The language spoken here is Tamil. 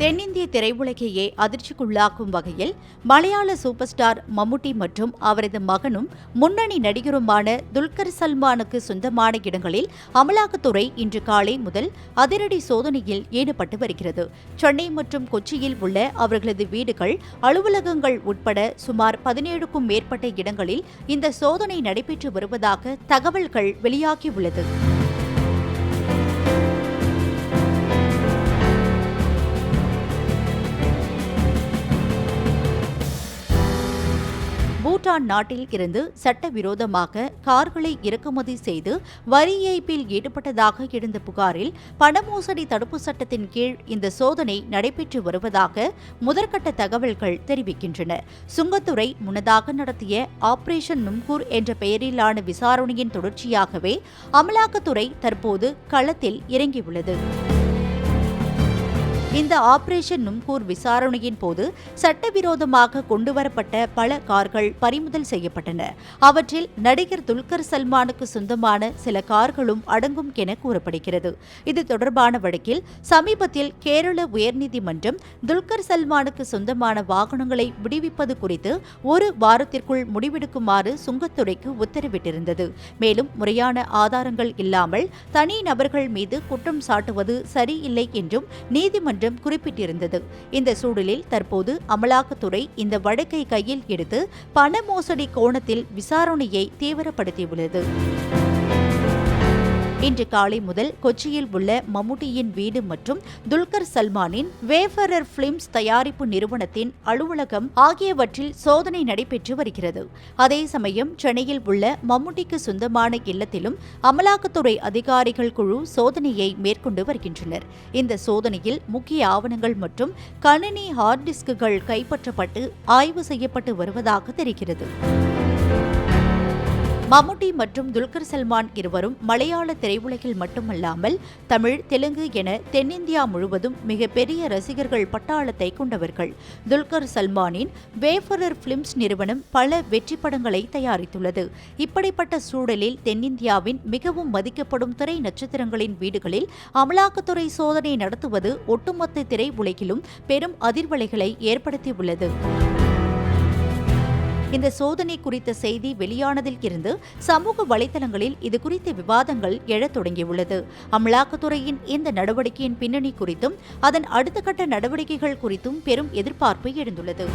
தென்னிந்திய திரையுலகையே அதிர்ச்சிக்குள்ளாக்கும் வகையில் மலையாள சூப்பர் ஸ்டார் மம்முட்டி மற்றும் அவரது மகனும் முன்னணி நடிகருமான துல்கர் சல்மானுக்கு சொந்தமான இடங்களில் அமலாக்கத்துறை இன்று காலை முதல் அதிரடி சோதனையில் ஈடுபட்டு வருகிறது. சென்னை மற்றும் கொச்சியில் உள்ள அவர்களது வீடுகள் அலுவலகங்கள் உட்பட சுமார் பதினேழுக்கும் மேற்பட்ட இடங்களில் இந்த சோதனை நடைபெற்று வருவதாக தகவல்கள் வெளியாகியுள்ளது. பூட்டான் நாட்டில் இருந்து சட்டவிரோதமாக கார்களை இறக்குமதி செய்து வரி ஏய்ப்பில் ஈடுபட்டதாக எழுந்த புகாரில் பணமோசடி தடுப்பு சட்டத்தின் கீழ் இந்த சோதனை நடைபெற்று வருவதாக முதற்கட்ட தகவல்கள் தெரிவிக்கின்றன. சுங்கத்துறை முன்னதாக நடத்திய ஆபரேஷன் நும்கூர் என்ற பெயரிலான விசாரணையின் தொடர்ச்சியாகவே அமலாக்கத்துறை தற்போது களத்தில் இறங்கியுள்ளது. இந்த ஆபரேஷன் நும்கூர் விசாரணையின் போது சட்டவிரோதமாக கொண்டுவரப்பட்ட பல கார்கள் பறிமுதல் செய்யப்பட்டன. அவற்றில் நடிகர் துல்கர் சல்மானுக்கு சொந்தமான சில கார்களும் அடங்கும் என கூறப்படுகிறது. இது தொடர்பான வழக்கில் சமீபத்தில் கேரள உயர்நீதிமன்றம் துல்கர் சல்மானுக்கு சொந்தமான வாகனங்களை விடுவிப்பது குறித்து ஒரு வாரத்திற்குள் முடிவெடுக்குமாறு சுங்கத்துறைக்கு உத்தரவிட்டிருந்தது. மேலும் முறையான ஆதாரங்கள் இல்லாமல் தனி நபர்கள் மீது குற்றம் சாட்டுவது சரியில்லை என்றும் நீதிமன்றம் நீதிமன்றம் குறிப்பிட்டிருந்தது. இந்த சூழலில் தற்போது அமலாக்கத்துறை இந்த வழக்கை கையில் எடுத்து பண மோசடி கோணத்தில் விசாரணையை தீவிரப்படுத்தியுள்ளது. இன்று காலை முதல் கொச்சியில் உள்ள மம்முட்டியின் வீடு மற்றும் துல்கர் சல்மானின் வேஃபரர் பிலிம்ஸ் தயாரிப்பு நிறுவனத்தின் அலுவலகம் ஆகியவற்றில் சோதனை நடைபெற்று வருகிறது. அதே சமயம் சென்னையில் உள்ள மம்முட்டிக்கு சொந்தமான இல்லத்திலும் அமலாக்கத்துறை அதிகாரிகள் குழு சோதனையை மேற்கொண்டு வருகின்றனர். இந்த சோதனையில் முக்கிய ஆவணங்கள் மற்றும் கணினி ஹார்ட் டிஸ்குகள் கைப்பற்றப்பட்டு ஆய்வு செய்யப்பட்டு வருவதாக தெரிகிறது. மம்முட்டி மற்றும் துல்கர் சல்மான் இருவரும் மலையாள திரையுலகில் மட்டுமல்லாமல் தமிழ் தெலுங்கு என தென்னிந்தியா முழுவதும் மிகப்பெரிய ரசிகர்கள் பட்டாளத்தை கொண்டவர்கள். துல்கர் சல்மானின் வேஃபரர் பிலிம்ஸ் நிறுவனம் பல வெற்றி படங்களை தயாரித்துள்ளது. இப்படிப்பட்ட சூழலில் தென்னிந்தியாவின் மிகவும் மதிக்கப்படும் திரை நட்சத்திரங்களின் வீடுகளில் அமலாக்கத்துறை சோதனை நடத்துவது ஒட்டுமொத்த திரை உலகிலும் பெரும் அதிர்வலைகளை ஏற்படுத்தியுள்ளது. இந்த சோதனை குறித்த செய்தி வெளியானதில் இருந்து சமூக வலைதளங்களில் இது குறித்த விவாதங்கள் எழத் தொடங்கியுள்ளது. அமலாக்கத்துறையின் இந்த நடவடிக்கையின் பின்னணி குறித்தும் அதன் அடுத்த கட்ட நடவடிக்கைகள் குறித்தும் பெரும் எதிர்பார்ப்பு எழுந்துள்ளது.